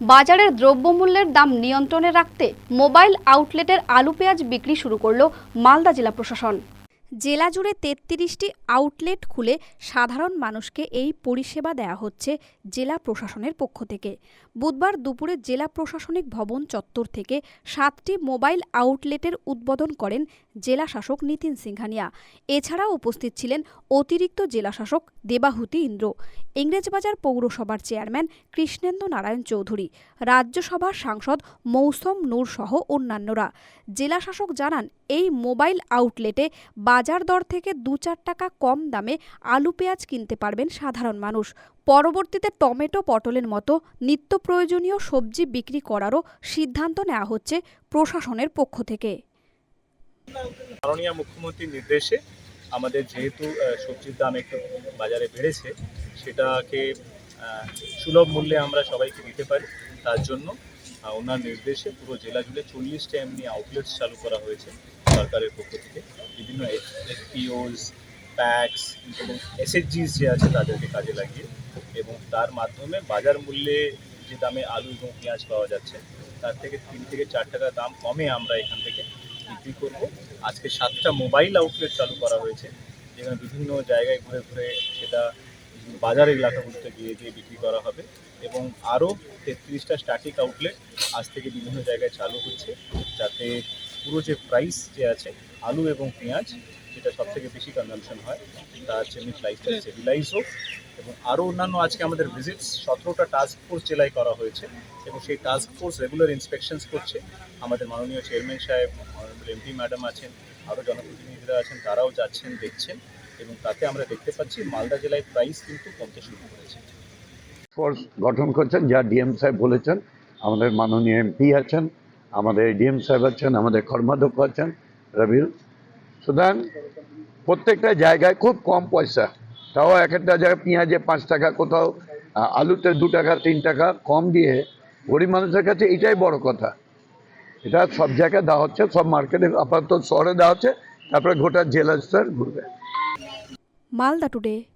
বাজারের দ্রব্যমূল্যের দাম নিয়ন্ত্রণে রাখতে মোবাইল আউটলেটের আলু পেঁয়াজ বিক্রি শুরু করল মালদা জেলা প্রশাসন। জেলা জুড়ে তেত্রিশটি আউটলেট খুলে সাধারণ মানুষকে এই পরিষেবা দেওয়া হচ্ছে জেলা প্রশাসনের পক্ষ থেকে। বুধবার দুপুরে জেলা প্রশাসনিক ভবন চত্বর থেকে সাতটি মোবাইল আউটলেটের উদ্বোধন করেন জেলা শাসক নিতিন সিংহানিয়া। এছাড়াও উপস্থিত ছিলেন অতিরিক্ত জেলা শাসক দেবাহুতি ইন্দ্র, ইংরেজবাজার পৌরসভার চেয়ারম্যান কৃষ্ণেন্দ্র নারায়ণ চৌধুরী, রাজ্যসভার সাংসদ মৌসম নূর সহ অন্যান্যরা। জেলা শাসক জানান এই মোবাইল আউটলেটে বাজার দর থেকে দু চার টাকা কম দামে আলু পেঁয়াজ কিনতে পারবেন সাধারণ মানুষ। পরবর্তীতে টমেটো পটলের মতো নিত্য প্রয়োজনীয় সবজি বিক্রি করারও সিদ্ধান্ত নেওয়া হচ্ছে প্রশাসনের পক্ষ থেকে। মুখ্যমন্ত্রীর নির্দেশে আমাদের যেহেতু সবজির দাম একটু বাজারে বেড়েছে, সেটাকে সুলভ মূল্যে আমরা সবাইকে দিতে পারি। তার জন্য ওনার নির্দেশে পুরো জেলা জুড়ে চল্লিশটা এমনি আউটলেটস চালু করা হয়েছে সরকারের পক্ষ থেকে। বিভিন্ন এফপিওস প্যাক্স এবং এসএসজিস যে আছে তাদেরকে কাজে লাগিয়ে এবং তার মাধ্যমে বাজার মূল্যে যে দামে আলু এবং পেঁয়াজ পাওয়া যাচ্ছে, তার থেকে তিন থেকে চার টাকা দাম কমে আমরা এখান থেকে বিক্রি করব। আজকে সাতটা মোবাইল আউটলেট চালু করা হয়েছে, যেখানে বিভিন্ন জায়গায় ঘুরে ঘুরে সেটা বাজার এলাকাগুলোতে গিয়ে গিয়ে বিক্রি করা হবে এবং আরও তেত্রিশটা স্ট্যাটিক আউটলেট আজ থেকে বিভিন্ন জায়গায় চালু হচ্ছে, যাতে পুরো যে প্রাইস যে আছে, আলু এবং পেঁয়াজ, যেটা সব থেকে বেশি কনজামশন হয় তার জন্য প্রাইসটা স্টেবিলাইজ হোক এবং আরও অন্যান্য আজকে আমাদের ভিজিটস সতেরোটা টাস্ক ফোর্স জেলায় করা হয়েছে এবং সেই টাস্ক ফোর্স রেগুলার ইন্সপেকশনস করছে। আমাদের মাননীয় চেয়ারম্যান সাহেব অনারেবল এমপি ম্যাডাম আছেন, আরও জনপ্রতিনিধিরা আছেন, তারাও যাচ্ছেন, দেখছেন। এবং তাতে আমরা দেখতে পাচ্ছি মালদা জেলায় প্রাইস কিন্তু কমতে শুরু করেছে। ফোর্স গঠন করছেন, যা ডিএম সাহেব বলেছেন। আমাদের মাননীয় এমপি আছেন, আমাদের ডিএম সাহেব আছেন, আমাদের কর্মাধ্যক্ষ আছেন, রবিল। সুতরাং প্রত্যেকটা জায়গায় খুব কম পয়সা। তাও এক একটা জায়গায় পেঁয়াজে পাঁচ টাকা, কোথাও আলুতে দু টাকা, তিন টাকা কম দিয়ে গরিব মানুষের কাছে এটাই বড় কথা। এটা সব জায়গায় দেওয়া হচ্ছে, সব মার্কেটে, আপাতত শহরে দেওয়া হচ্ছে, তারপরে গোটা জেলা স্তর ঘুরবে। মালদা টুডে।